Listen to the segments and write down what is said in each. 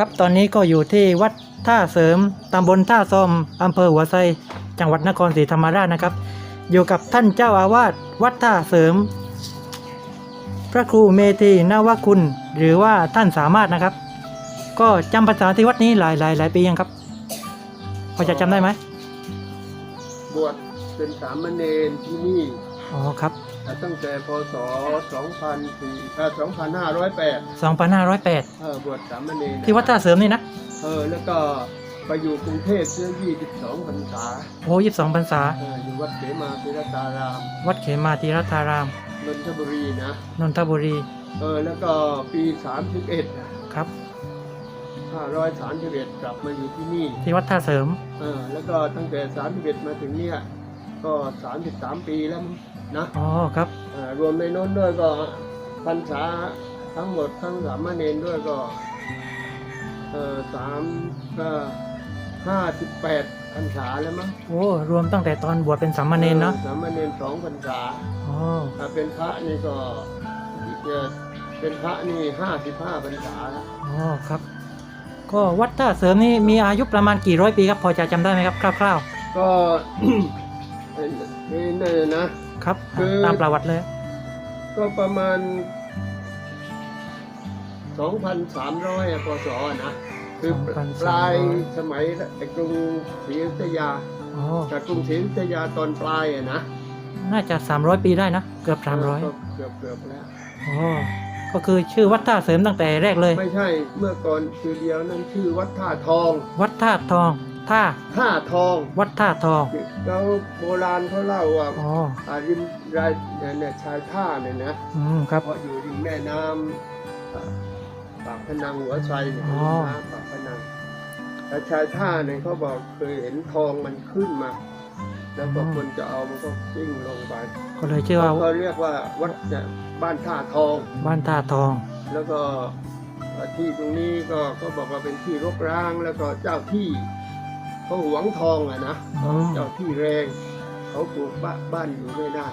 ครับ ตอนนี้ก็อยู่ที่วัดท่าเสริมตำบลท่าซอมอำเภอหัวไซจังหวัดนครศรีธรรมราชนะครับ อยู่กับท่านเจ้าอาวาสวัดท่าเสริม พระครูเมธีนวคุณ หรือว่าท่านสามารถนะครับ ก็จำภาษาที่วัดนี้หลายหลายหลายปียังครับ พอจะจำได้ไหมบวชเป็นสามเณรที่นี่ อ๋อครับ ตั้งแต่พศ 2004เอ่อ2508 2508 เออบวชสามเณรที่วัดท่าเสริมนี่นะเออแล้วก็ไปอยู่กรุงเทพเชื่อ22พรรษาโอ้ยี่สิบสองพรรษา เอออยู่วัดเขมาพิรตารามวัดเขมาธีรัตาราม นนทบุรีนะนนทบุรีเออแล้วก็ปี 31นะครับ 531กลับมาอยู่ที่นี่ ที่วัดท่าเสริม เออแล้วก็ตั้งแต่ 31 มาถึงเนี่ย ก็ 33 ปีแล้วมั้ง นะอ๋อครับอ่ารวมในโน้นด้วยก็พรรษาทั้งหมดทั้งสามเณรด้วยก็เอ่อสามก็ห้าสิบแปดพรรษาแล้วมั้งโอ้รวมตั้งแต่ตอนบวชเป็นสามเณรเนาะออสามเณรสองพรรษาอ๋อถ้าเป็นพระนี่ก็เอ่อเป็นพระนี่ห้าสิบห้าพรรษาแล้วอ๋อครับ ก็วัดท่าเสริมนี่มีอายุประมาณกี่ร้อยปีครับพอจะจำได้ไหมครับคร่าวก็เอ่อนี่นี่นะๆ ครับคือ ตามประวัติเลย ก็ประมาณสองพันสามร้อยพศนะ คือปลายสมัยไอ้กรุงศรีอยุธยาอ๋อจากกรุงศรีอยุธยาตอนปลายอะนะน่าจะ 300 ปีได้นะ เกือบก็เกือบเกือบแล้ว300อ๋อก็คือชื่อวัดท่าเสริมตั้งแต่แรกเลย ไม่ใช่เมื่อก่อนคือเดียวนั้นชื่อวัดท่าทอง วัดท่าทอง ท่าท่าทอง วัดท่าทองแล้วโบราณเขาเล่าว่าอ๋ออาริมรายเนี่ยเนี่ยชายท่าเนี่ยนะอืมครับเพราะอยู่ริมแม่น้ำอ่าปากพนังหัวไชเนี่ยอ๋อน้ำปากพนังแล้วชายท่าเนี่ยเขาบอกเคยเห็นทองมันขึ้นมา แล้วก็คนจะเอามันก็กิ้งลงไปก็เลยชื่อว่าเขาเรียกว่าวัดเนี่ยบ้านท่าทอง บ้านท่าทอง แล้วก็เอ่อที่ตรงนี้ก็เขาบอกว่าเป็นที่รกร้างแล้วก็เจ้าที่ เขาหวงทองอะนะอ๋อเจ้าที่แรงเขาปลูกบ้านบ้านอยู่ไม่ได้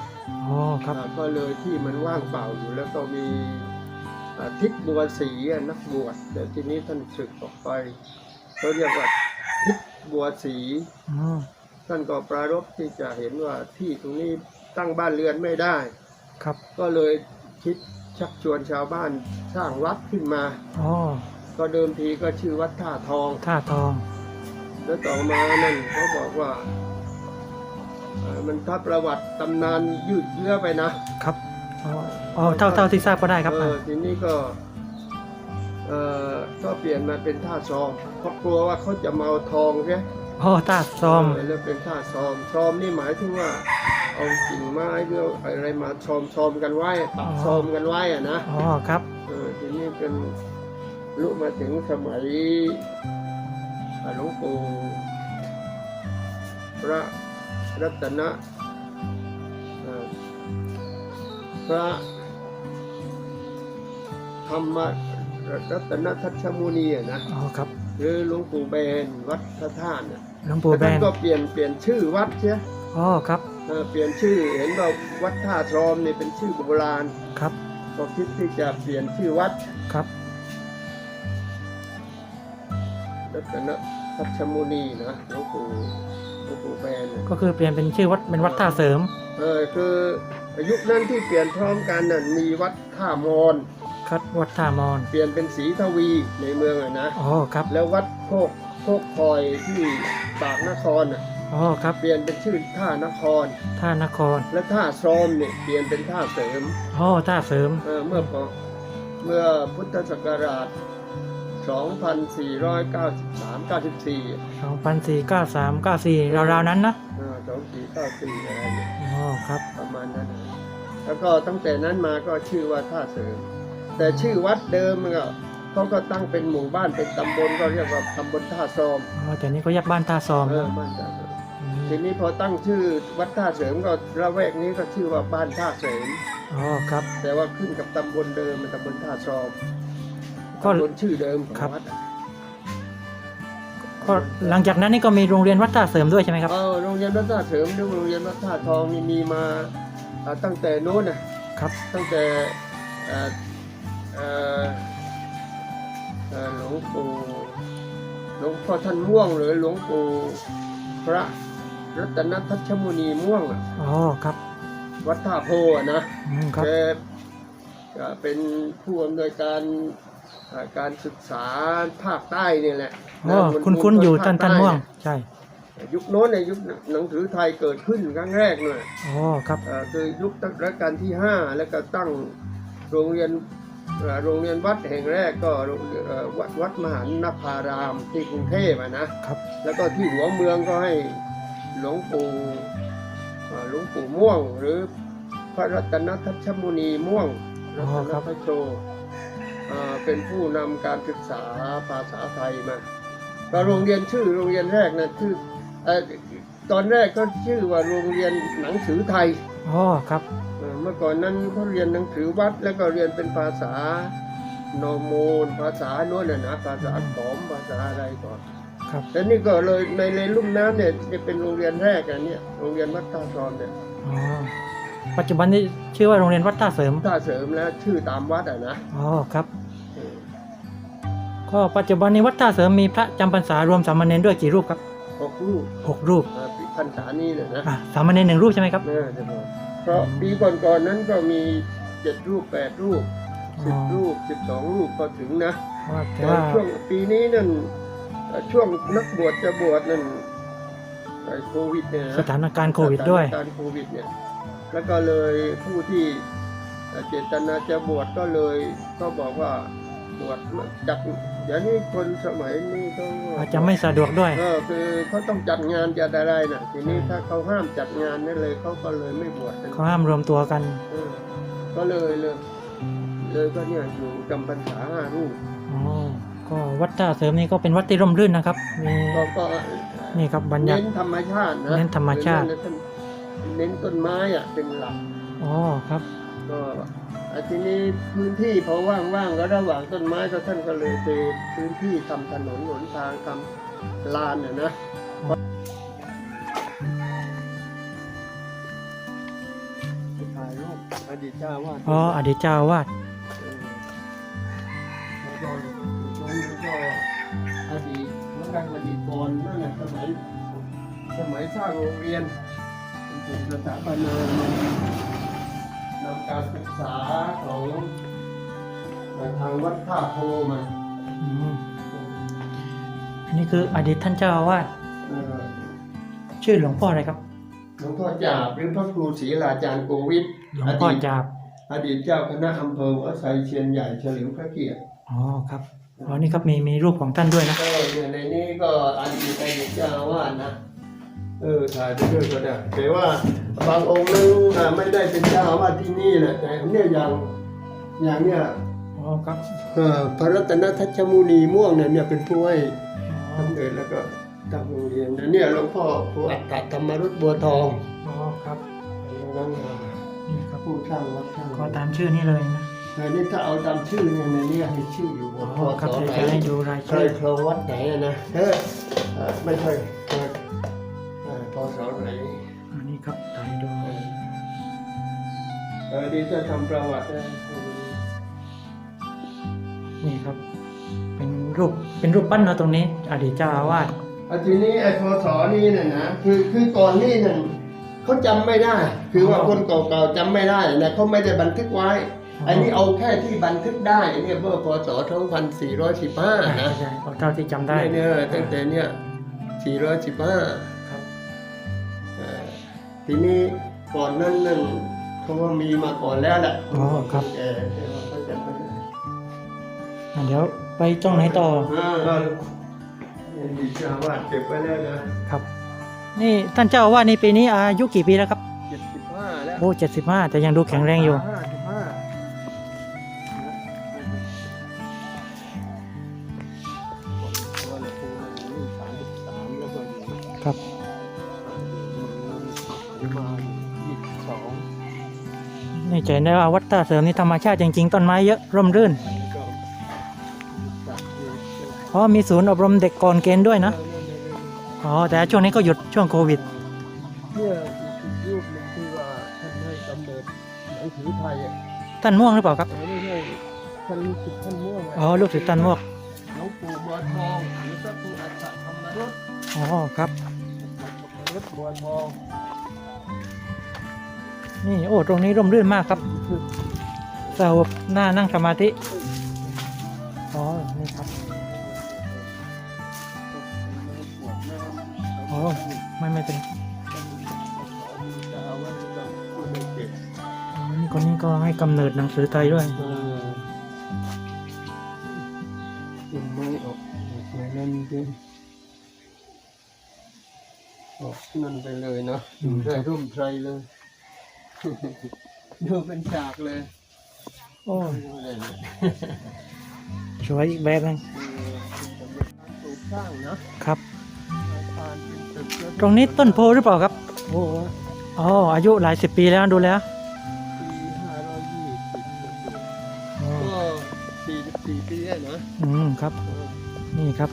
อ๋อครับอ่าก็เลยที่มันว่างเปล่าอยู่แล้วก็มีอ่าทิศบัวศรีอะนักบวชแต่ทีนี้ท่านศึกออกไปเขาเรียกว่าทิศบัวศรีอ๋อท่านก็ปรารภที่จะเห็นว่าที่ตรงนี้ตั้งบ้านเรือนไม่ได้ ครับ ก็เลยคิดชักชวนชาวบ้านสร้างวัดขึ้นมาอ๋อก็เดิมทีก็ชื่อวัดท่าทองท่าทอง แล้วต่อมานั่นเขาบอกว่าเอ่อมันถ้าประวัติตำนานยืดเยื้อไปนะครับอ๋ออ๋อเท่าเท่าที่ทราบก็ได้ครับเออทีนี้ก็เอ่อก็เปลี่ยนมาเป็นท่าซอมเพราะกลัวว่าเขาจะมาเอาทองใช่ไหมอ๋อท่าซอมเแล้วเป็นท่าซอมซอมนี่หมายถึงว่าเอากิ่งไม้หรือเอาอะไรมาซอมซอมกันไว้ปักซอมกันไว้อะนะอ๋อครับเออทีนี้เป็นลุมาถึงสมัยอ่า หลวงปู่พระรัตนะพระธรรมรัตนทัชมุนีอะนะอ๋อครับ หรือหลวงปู่เบนวัดพระธาตุน่ะหลวงปู่แบนก็เปลี่ยนเปลี่ยนชื่อวัดใช่ไหมอ๋อครับเปลี่ยนชื่อเห็นว่าวัดท่าทรอมนี่เป็นชื่อโบราณครับก็คิดที่จะเปลี่ยนชื่อวัดครับรัตน ทัชมุนีนะหลวงปู่หลวงปู่แบนน่ะก็คือเปลี่ยนเป็นชื่อวัดเป็นวัดท่าเสริมเออคือยุคนั้นที่เปลี่ยนพร้อมกันน่ะมีวัดท่ามอน ครับวัดท่ามอนเปลี่ยนเป็นศรีทวีในเมืองอะนะ อ๋อครับแล้ววัดโคกโคกคอยที่ปากนครน่ะอ๋อครับเปลี่ยนเป็นชื่อท่านคร ท่านครและท่าซอมเนี่ยเปลี่ยนเป็นท่าเสริมอ๋อท่าเสริม เออเมื่อพอเมื่อพุทธศักราช 2493 94 2493 94ราวๆนั้นนะเออ2494อะไรเนี่ยอ๋อครับ ประมาณนั้นนะแล้วก็ตั้งแต่นั้นมาก็ชื่อว่าท่าเสริม แต่ชื่อวัดเดิมมันก็เขาก็ตั้งเป็นหมู่บ้านเป็นตำบลก็เรียกว่าตำบลท่าซอมอ๋อแต่นี้ก็ยักบ้านท่าซอมเออนะบ้านท่าเสริมมทีนี้พอตั้งชื่อวัดท่าเสริมก็ระแวกนี้ก็ชื่อว่าบ้านท่าเสริม อ๋อครับแต่ว่าขึ้นกับตำบลเดิมเป็นตำบลท่าซอม ก็ตำบลชื่อเดิมของครับ วัดอะก็หลังจากนั้นนี่ก็มีโรงเรียนวัดท่าเสริมด้วยใช่ไหมครับ เออโรงเรียนวัดท่าเสริมหรือโรงเรียนวัดท่าทองนี่มีมาอ่าตั้งแต่โน้นนะครับ ตั้งแต่เอ่อเอ่อเอ่เอ่อหลวงปู่หลวงพ่อท่านม่วงหรือหลวงปู่พระรัตนทัชมุนีม่วงอะอ๋อครับวัดท่าโพอะนะ อืมครับ แกก็เป็นผู้อำนวยการเอ่อ การศึกษาภาคใต้นี่แหละอ๋อนะคุณคุณอยู่ท่านท่านม่วง ใช่ ยุคโน้นในยยุคหนังสือไทยเกิดขึ้นครั้งแรกเลยอ๋อครับเอ่อคือยุครัชกาลที่ห้าแล้วก็ตั้งโรงเรียนเอ่อโรงเรียนวัดแห่งแรกก็โรงเอ่อวัดวัดมหานภารามที่กรุงเทพอะนะครับ แล้วก็ที่หัวเมืองก็ให้หลวงปู่เอ่อหลวงปู่ม่วง หรือพระรัตนทัชมุนีม่วงอ๋รัอตนครับทโช เอ่อเป็นผู้นำการศึกษาภาษาไทยมาก็โรงเรียนชื่อโรงเรียนแรกนะชื่อเอ่อตอนแรกก็ชื่อว่าโรงเรียนหนังสือไทยอ๋อครับเอ่อเมื่อก่อนนั้นเขาเรียนหนังสือวัดแล้วก็เรียนเป็นภาษานอร์โมนภาษาโน้นน่ะนะภาษาขอมภาษาอะไรก่อนครับแล้วนี่ก็เลยในในลุ่มน้ำเนี่ยจะเป็นโรงเรียนแรกอันเนี้ยโรงเรียนวัดท่าซอนเนี่ยอ๋อ ปัจจุบันนี้ชื่อว่าโรงเรียนวัดท่าเสริมท่าเสริมแล้วชื่อตามวัดอะนะอ๋อครับเออก็ปัจจุบันนี้วัดท่าเสริมมีพระจำพรรษารวมสามเณรด้วยกี่รูปครับหกรูปหกรูปอ่าปีพรรษานี้เนี่ยนะอะสามเณรหนึ่งรูปใช่ไหมครับเออจะบอกเพราะปีก่อนๆนั้นก็มีเจ็ดรูปแปดรูปอ๋สิบอรูปสิบสองรูปก็ถึงนะว่าแต่แต่ว่าช่วงปีนี้นั่นเอ่อช่วงนักบวชจะบวชนั่นไอ้โควิดเนี่ยนะสถานการณ์โควิดด้วยสถานการณ์โควิดเนี่ย แล้วก็เลยผู้ที่เจตนาจะบวชก็เลยก็บอกว่าบวชจัดเดี๋ยวนี้คนสมัยนี้เขาอาจจะไม่สะดวกด้วยเออคือเขาต้องจัดงานจัดอะไรนะทีนี้ถ้าเขาห้ามจัดงานนี่เลยเขาก็เลยไม่บวชกันเขาห้ามรวมตัวกันเออก็เลยเลยเลยก็เนี่ยอยู่จำพรรษาห้ารูปอ๋อก็วัดท่าเสริมนี่ก็เป็นวัดที่ร่มรื่นนะครับมีก็ก็นี่ครับบรรยาเน้นธรรมชาตินะเน้นธรรมชาติ เน้นเน้นต้นไม้อะเป็นหลัก อ๋อครับ ก็อะทีนี้พื้นที่พอว่างๆก็ระหว่างต้นไม้ก็ท่านก็เลยเทพื้นที่ทำถนนหนทางทำลานน่ะนะถ่ายรูปอดีตเจ้าวาดอ๋ออดีตเจ้าอาวาดเออแล้วก็ตรงนี้ก็อดีตเมื่อการอดีตก่อนนั่นแหละสมัยสมัยสร้างโรงเรียน เป็นสถาปนานำการศึกษาของทางวัดท่าโพมาอืมอันนี้คืออดีตท่านเจ้าอาวาสเอ่อชื่อหลวงพ่ออะไรครับ หลวงพ่อจาบหรือพระครูศรีลาจารย์โกวิทหลวงพ่อจาบอดีตเจ้าคณะอำเภอวัดไซเชียนใหญ่เฉลิมพระเกียรติอ๋อครับอ๋อนี่ครับมีมีรูปของท่านด้วยนะก็เนี่ยในนี้ก็อดีตอดีตเจ้าอาวาสนะ เออถ่ายไปด้วยก็ได้แต่ว่าบางองค์นึงอะไม่ได้เป็นเจ้าอาวาสที่นี่แหละแต่เนี่ยอย่างอย่างเนี่ยอ๋อครับเอ่อพระรัตนทัชมุนีม่วงเนี่ยเนี่ยเป็นผู้ให้อ๋อกำเนิดแล้วก็ตั้งโรงเรียนนะเนี่ยหลวงพ่อครูอัตตธรรมรุตบัวทองอ๋อครับนั่นอะนี่ครับผู้สร้างวัดสร้างก็ตามชื่อนี้เลยนะอันนี้ถ้าเอาตามชื่อเนี่ยในนี้มีชื่ออยู่อ๋อพอครับสอเดี๋ยวไหนจะให้ดูรายใครชื่อครองวัดไหนอะนะเออเออไม่ใช่ ดีจะทำประวัตินะนี่ครับ เป็นรูปเป็นรูปปั้นเนาะตรงนี้ อดีตเจ้าอาวาสอาทีนี้ไอ้พศนี่น่ะนะคือคือก่อนนี่นั่นเขาจำไม่ได้ คือว่าคนเก่าๆจำไม่ได้นะเขาไม่ได้บันทึกไว้ อันนี้เอาแค่ที่บันทึกได้เนี่ยเมื่อพศ2415ใช่นะใช่เอาเท่าที่จำได้เนี่ยเนี่ยตั้งแต่เนี่ย415ครับเอ่อทีนี้ก่อนนั้นนั่น เขาว่ามีมาก่อนแล้วแหละอ๋อครับเออแต่ว่าเขาจำไม่ได้อะเดี๋ยวไปตรงไหนต่ออ่าอ่ายังมีชาวบ้านเก็บไว้แล้วนะครับ นี่ท่านเจ้าอาวาสในปีนี้อายุกี่ปีแล้วครับ เจ็ดสิบห้าแล้วโอ้เจ็ดสิบห้าแต่ยังดูแข็งแรงอยู่ ห้าสิบห้า นี่จะเห็นได้ว่าวัดท่าเสริมนี่ธรรมชาติจริงๆ ต้นไม้เยอะร่มรื่นแล้วก็จัดอยู่เพราะมีศูนย์อบรมเด็กก่อนเกณฑ์ด้วยนะอ๋อแต่ช่วงนี้ก็หยุดช่วงโควิดเนี่ยคือรูปหนึงที่ว่าท่านให้กำเนิดหนังสือไทยอะท่านม่วงหรือเปล่าครับแต่ไม่ใช่ท่านลูกศิษย์ท่านม่วงะอ๋อลูกศิษย์ท่านม่วงหลวงปู่บัวทองหรือพระครูอัฏฐธรรมรสอ๋อครับรถบัวทอง นี่โอ้ตรงนี้ร่มรื่นมากครับสงบหน้านั่งสมาธิอ๋อนี่ครับอ๋อไม่ไม่เป็นจะเอาไว้สำหรับผู้ไม่เก็บอ๋อนี่คนนี้ก็ให้กำเนิดหนังสือไทยด้วยเออกินไม่ออกสวยนั่นจริงออกนั่นไปเลยเนาะอยู่ได้ร่มไทรเลย ดูเป็นฉากเลยโอ้ดูเลยนะสวยอีกแบบหนึงเออเป็นการปลูกสร้างนะครับอาคารเป็นตึกแล้วตรงนี้ต้นโพหรือเปล่าครับโอ้โหอ๋ออายุหลายสิบปีแล้วดูแล้วปีห้าร้อยยี่สิบอ๋อก็สี่สิบสี่ปีแล้วนะอืมครับ นี่ครับ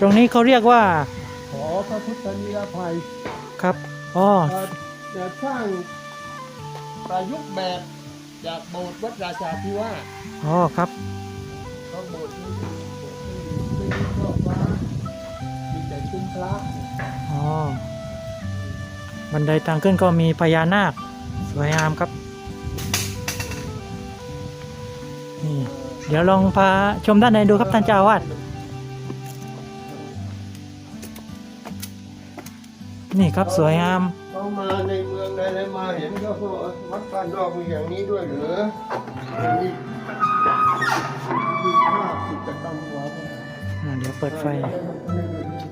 ตรงนี้เขาเรียกว่าขอพระพุทธนิรภัยครับอ๋อเอ่อจะสร้าง ประยุกต์แบบจากโบสถ์วัดราชาธิวาสอ๋อครับ เพราะโบสถ์นี้เป็นโบสถ์ที่ไม่มีครอบฟ้ามีแต่ซุ้มพระอ๋อ บันไดทางขึ้นก็มีพญานาค สวยงามครับ นี่ เดี๋ยวลองพาชมด้านในดูครับท่านเจ้าอาวาด นี่ครับสวยงาม เขามาในเมืองใดๆมาเห็นก็พวกวัดบ้านนอกมีอย่างนี้ด้วยเหรืออันนี้คือภาพกิจกรรมหัวอ่าเดี๋ยวเปิดไฟ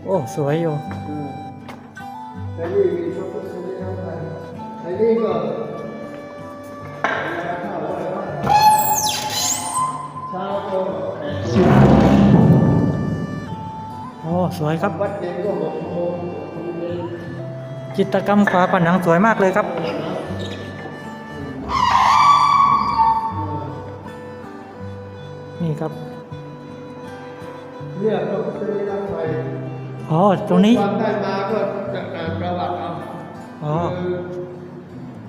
โอ้ สวยอยู่ไอ้นี่มีพระพุทธนิรภัยไอ้นี่ก็ชาวโตแห่งโอ้ สวยครับ วัดเย็นก็หกโมง จิตรกรรมฝาผนังสวยมากเลยครับ นี่ครับเนี่ยพระพุทธนิรภัยอ๋อตรงนี้ความได้มาก็จากการประวัติเอาอ๋อคือ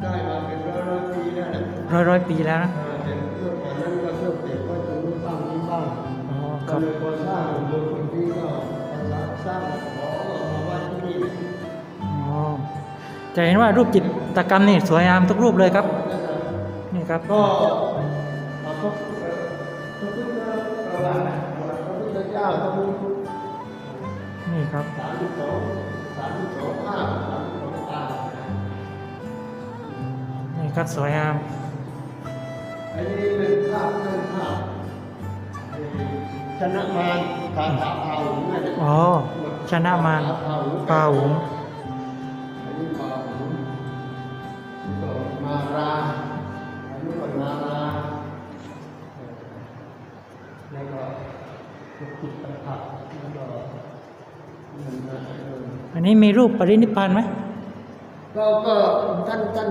ได้มาเป็นร้อยร้อยปีแล้วนะร้อยร้อยปีแล้วนะอ่าแต่เรื่องอันนั้นก็เริ่มเด็กก็จะรู้บ้างนี้บ้างอ๋อคก็รับเลยพอสร้างโบสถ์คนที่ก็สร้าง จะเห็นว่ารูปจิตรกรรมนี่สวยงามทุกรูปเลยครับ นี่ครับก็เอาพระพระพุทธประวัติพระพุทธเจ้าพระพุทธนี่ครับสามสิบสองสามสิบสองภาพสามสิบสองตานี่ครับสวยงามอันนี้เป็นภาพเรื่องภาพเอ่อชนะมารคาถาเผาน่าจะอ๋อชนะมารปาหุง นนี้มีรูปปรินิพพานไหมก็ก็ท่านท่าน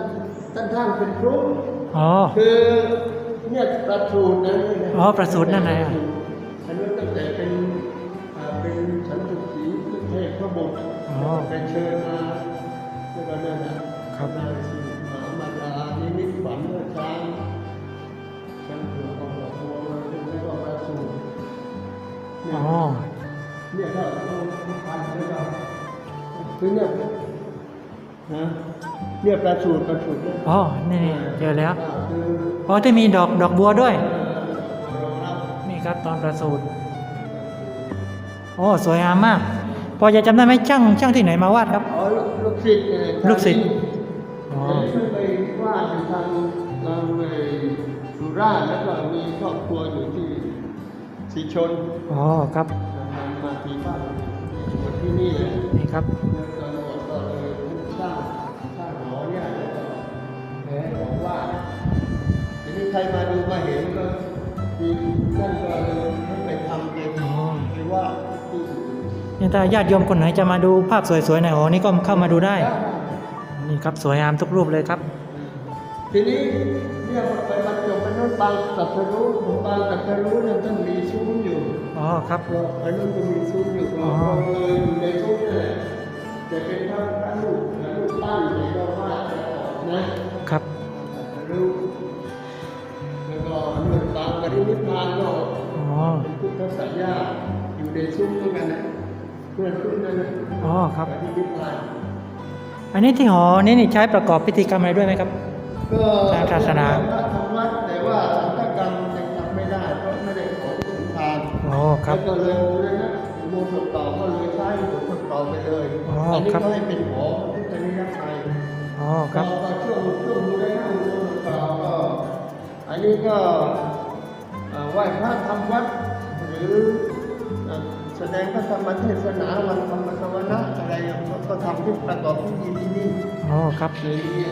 ท่านท่านเป็นครูอ๋อคือเนี่ยประสูตรนะนี่นะอ๋อประสูตินั่นไงอะอันนั้นตั้งแต่เป็นอ่าเป็นสันตุสีเทพพระบุตรอ๋อไปเชิญมาแล้วก็นั่นนะครับนายสิมหามาลานิมิตฝันเมื่อช้างช้างเผือกเอาดอกบัวมาเป็นแล้วก็ประสูตรเนี่ยอ๋อเนี่ยก็ต้องพันแล้วก็ คือเนี่ยนะเนี่ยประสูตรประสูตรเนี่ยอ๋อนี่นี่เจอแล้วคืออ๋อที่มีดอกดอกบัวด้วยรองรับนี่ครับตอนประสูติโอ้สวยงามมาก พอจะจำได้ไหมช่างช่างที่ไหนมาวาดครับอ๋อลูกศิษย์เนี่ยลูกศิษย์อ๋อเดี๋ยวนี้ไปวาดอยู่ทางทางในสุราษฎร์แล้วก็มีครอบครัวอยู่ที่สีชนอ๋อครับ นี่แหละนี่ครับแล้วตำรวจก็เลยสร้างสร้างหอเนี่ยแล้วก็แผลของวาดทีนี้ใครมาดูมาเห็นก็มีนั่นก็เลยให้ไปทำเป็นอ๋อไปวาดที่อื่นนี่ถ้าญาติโยมคนไหนจะมาดูภาพสวยๆในหอนี้ก็เข้ามาดูได้ นี่ครับสวยงามทุกรูปเลยครับ ทีนี้เรียกว่าไปบรรจบเป็นนู้นบางตัดสรู้บางตัดสรู้เนี่ยท่านมีซุ้มอยู่ อ๋อครับก็อันนั้นก็มีซุ้มอยู่ก็อ๋อ ซุ้มเหมือนกันนะเพื่อนซุ้มนั่นนะอ๋อครับไปที่นิพพานอันนี้ที่หอนี่นี่ใช้ประกอบพิธีกรรมอะไรด้วยไหมครับ ก็ทางศาสนา ทางวัดแต่ว่าสังฆกรรมยังทำไม่ได้เพราะไม่ได้ขอที่สุทานอ๋อครับ แล้วก็เลยเลยนะโมสดต่อก็เลยใช้โมสดต่อไปเลยอ๋ออันนี้ครับ ก็ให้เป็นหอพุทธนิยไทย อ๋อครับ ก็ช่วงช่วงดูได้นะโมสดต่อก็อันนี้ก็เอ่อไหว้พระทำวัดหรือเอ่อ แสดงพระธรรมเทศนาวันธรรมสวนะอะไรก็ทำที่ประกอบพิธีที่นี่อ๋อครับในนี้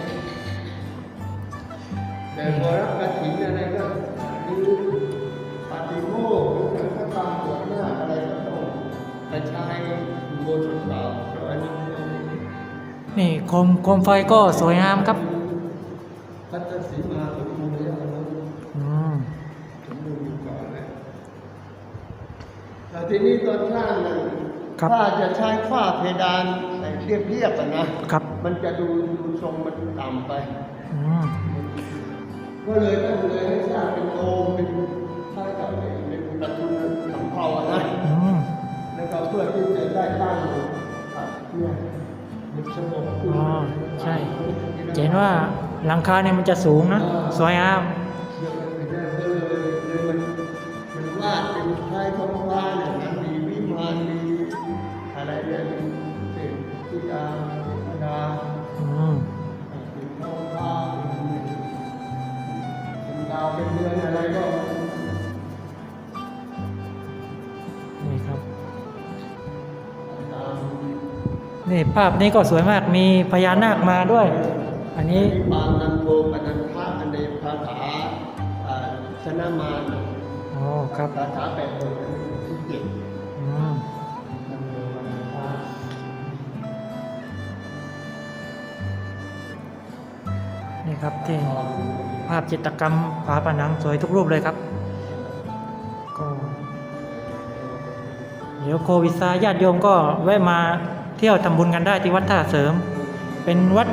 แต่พอรับกระถิ่นอะไรก็หรือปฏิโมกข์หรือการกระทำบวชหน้าอะไรก็ต้องไปใช้โมสดเปล่าเพราะอันนี้นี่โคมโคมไฟก็สวยงามครับ พัฒสีมาสมบูรณ์แล้วนะ อืม สมบูรณ์อยู่ก่อนนะแต่ที นี้ตอนสร้างนั้นครับถ้าจะใช้ฝ้าเพดานเรียบๆอะนะครับ มันจะดูดูทรงมันต่ำไปอืมก็เลยต้องเลยให้สร้างเป็นโดมเป็นคล้ายกับเป็นประตูสำเภาอะนะอืมแล้วก็เพื่อที่จะได้ตั้งอะเนี่ยมันสงบขึ้นอ๋อใช่จะเห็นว่าหลังคาเนี่ยมันจะสูงนะสวยงาม นี่ภาพนี้ก็สวยมากมีพญานาคมาด้วย อันนี้นิปานนันโทปนันทะอันในภาษาอ่าชนะมารอ๋อครับภาษาแปดบทที่เจ็ดอืมนันโทปนันทะนี่ครับที่ภาพจิตรกรรมฝาผนังสวยทุกรูปเลยครับก็เดี๋ยวโควิดซาญาติโยมก็แวะมา เที่ยวทำบุญกันได้ที่วัดท่าเสริม เป็นวัด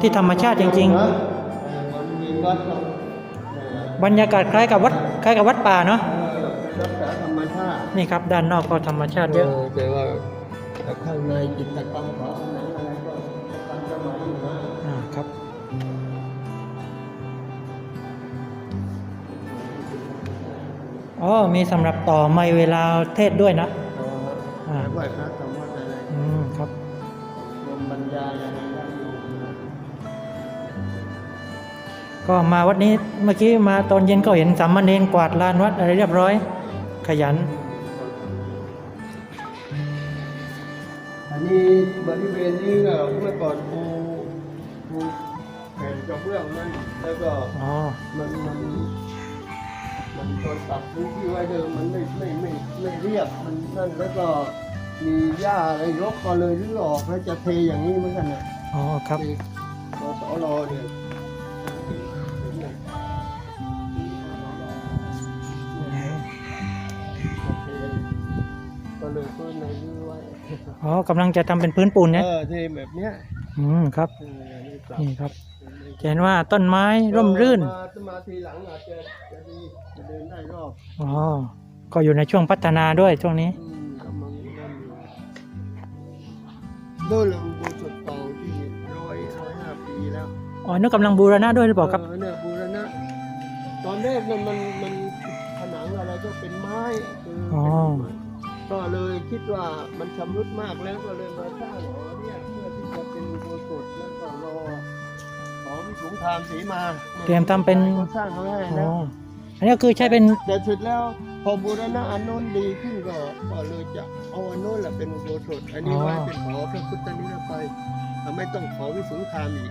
ที่ธรรมชาติจริงเออมันมีวัดตรงเออๆบรรยากาศคล้ายกับวัดคล้ายกับวัดป่าเนาะเออเป็นรักษาธรรมชาตินี่ครับด้านนอกก็ธรรมชาติเยอะแต่ว่าข้างในจิตรกรรมฝาผนังอะไรก็ทันสมัยอยู่นะอ่าครับอ๋อมีสำหรับต่อไม่เวลาเทศด้วยนะอ่า ก็มาวัดนี้เมื่อกี้มาตอนเย็นก็เห็นสามเณรกวาดลานวัดอะไรเรียบร้อย ขยัน อันนี้บริเวณนี้ก็เมื่อก่อนปูปูแผ่นกระเบื้องนั่นแล้วก็อ๋อ มันมันมันตอนตัดพื้นที่ไว้เดิมมันไม่ไม่ไม่ไม่เรียบมันนั่นแล้วก็ มีหญ้าอะไรรกก็เลยรื้อออกแล้วจะเทอย่างนี้เหมือนกันนะอ๋อครับ เทกสรเนี่ยก็เลยพื้นในรื้อไว้อ๋อกำลังจะทำเป็นพื้นปูนเนี่ยเออเทแบบเนี้ยอืมครับ เออนี่ปรับนี่ครับจะเห็นว่าต้นไม้ร่มรื่นมามาทีหลังอาจจะจะดีจะเดินได้รอบอ๋อ ก็อยู่ในช่วงพัฒนาด้วยช่วงนี้ อืม ด้วยลำบูสุดเต่าที่ร้อยร้อยห้าปีแล้วอ๋อนึกกำลังบูรณะด้วยหรือเปล่าครับ เออเนี่ยบูรณะตอนแรกเนี่ยมันมันผนังอะไรก็เป็นไม้คือออ เป็นไม้ก็เลยคิดว่ามันชำรุดมากแล้วก็เลยมาสร้างหอเนี่ยเพื่อที่จะเป็นอุโบสถแล้วก็รอขอวิสุงทามสีมาเตรียมทำเป็นขาสร้างเขาให้อ๋แล้อวอันนี้ก็คือใช้เป็นแต่เสร็จแล้ว พอบูรณะอันโน้นดีขึ้นก็ก็เลยจะเอาอันโน้นแหละเป็นอุโบสถอันนี้ไว้เป็นหอพระพุทธนิรภัยไม่ต้องขอวิสุงทามอีก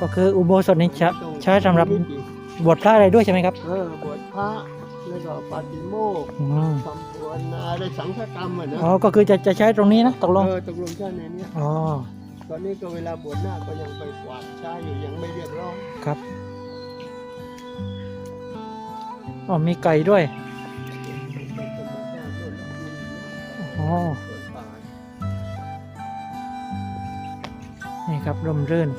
ก็คืออุโบสถนี้ใช้ไม่ต้องใช้สำหรับนิติบวชพระอะไรด้วยใช่ไหมครับ เออบวชพระแล้วก็ปาติโมกข์อืมทำตัวนาอะไรสังฆกรรมอะนะอ๋อก็คือจะจะใช้ตรงนี้นะตกลงเออตกลงใช่ในเนี้ยอ๋อตอนนี้ก็เวลาบวชหน้าก็ยังไปกวาดใช้อยู่ยังไม่เรียบร้อยครับอ๋อมีไก่ด้วย นี่ครับร่มรื่น